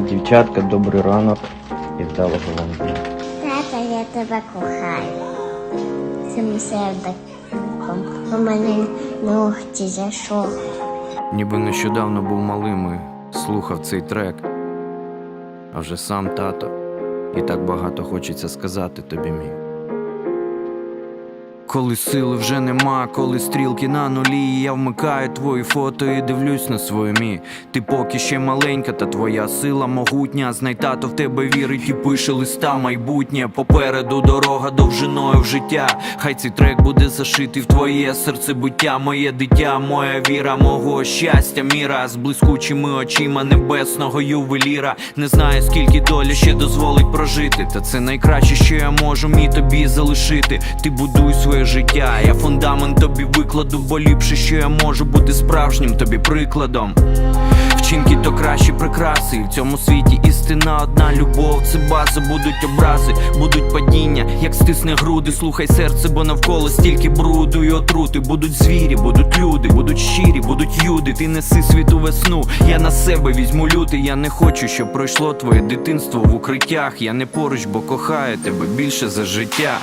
Дівчатка, добрий ранок і вдалого вам дня. Тата, я тебе кохаю. Цим сердиком у мене ногті зайшов. Ніби нещодавно був малим і слухав цей трек. А вже сам тато, і так багато хочеться сказати тобі мій. Коли сили вже нема, коли стрілки на нулі, я вмикаю твої фото і дивлюсь на свою мі. Ти поки ще маленька, та твоя сила могутня. Знай тато в тебе вірить і пише листа майбутнє. Попереду дорога довжиною в життя. Хай цей трек буде зашитий в твоє серце буття, моє дитя, моя віра, мого щастя, міра з блискучими очима небесного ювеліра. Не знаю, скільки доля ще дозволить прожити. Та це найкраще, що я можу мій тобі залишити. Ти будуй своє життя, я фундамент тобі викладу, бо ліпше, що я можу бути справжнім тобі прикладом. Вчинки то кращі прикраси, в цьому світі істина одна любов, це база, будуть образи, будуть падіння, як стисне груди, слухай серце, бо навколо стільки бруду і отрути. Будуть звірі, будуть люди, будуть щирі, будуть юди. Ти неси світу весну. Я на себе візьму лютий. Я не хочу, щоб пройшло твоє дитинство в укриттях. Я не поруч, бо кохаю тебе більше за життя.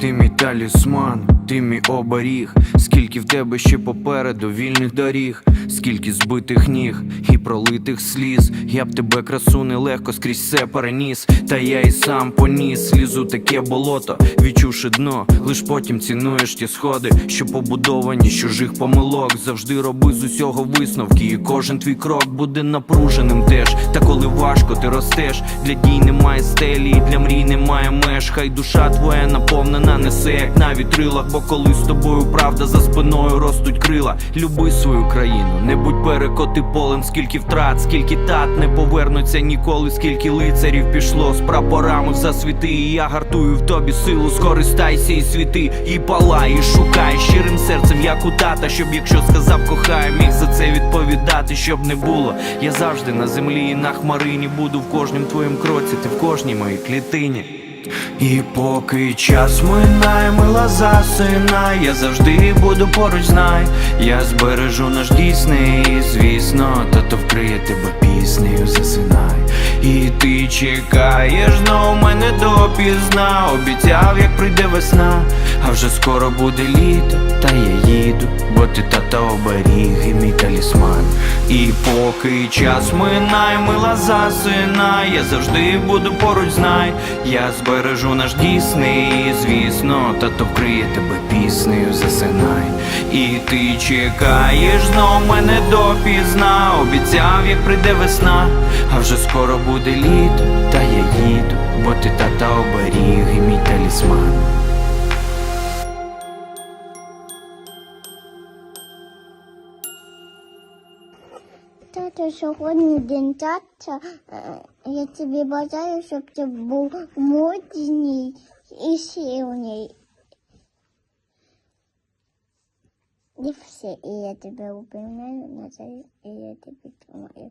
Ти мій талісман, ти мій оберіг, скільки в тебе ще попереду вільних доріг, скільки збитих ніг і пролитих сліз. Я б тебе красу нелегко скрізь все переніс. Та я і сам поніс слізу таке болото, відчувши дно, лиш потім цінуєш ті сходи, що побудовані з чужих помилок. Завжди роби з усього висновки, і кожен твій крок буде напруженим теж. Та коли важко ти ростеш, для дій немає стелі, і для мрій немає меж. Хай душа твоя наповнена, несе як на вітрилах, бо коли з тобою правда за спиною ростуть крила. Люби свою країну, не будь перекоти полем, скільки втрат, скільки тат не повернуться ніколи, скільки лицарів пішло з прапорами засвіти. І я гартую в тобі силу, скористайся і світи, і палай, і шукай щирим серцем, як у тата, щоб якщо сказав кохаю, міг за це відповідати, щоб не було. Я завжди на землі і на хмарині буду в кожнім твоїм кроці, ти в кожній моїй клітині. І поки час минає, мила засинай, я завжди буду поруч, знай, я збережу наш дійсний, звісно, тато вкриє тебе піснею, засинай. І ти чекаєш, знов мене допізна, обіцяв, як прийде весна, а вже скоро буде літо, та я їду, бо ти тата оберіг і мій талісман. І поки час минає, мила засинай, я завжди буду поруч, знай, я збережу наш дійсний, звісно, тато вкриє тебе піснею, засинай. І ти чекаєш, знов мене допізна, обіцяв, як прийде весна, а вже скоро буде літо, та я їду, бо ти тата оберіг і мій талісман. Тато, сьогодні день тата. Е, Я тобі бажаю, щоб ти був модний і сильний. І все, і я тебе Назарі, і я тебе тримаю.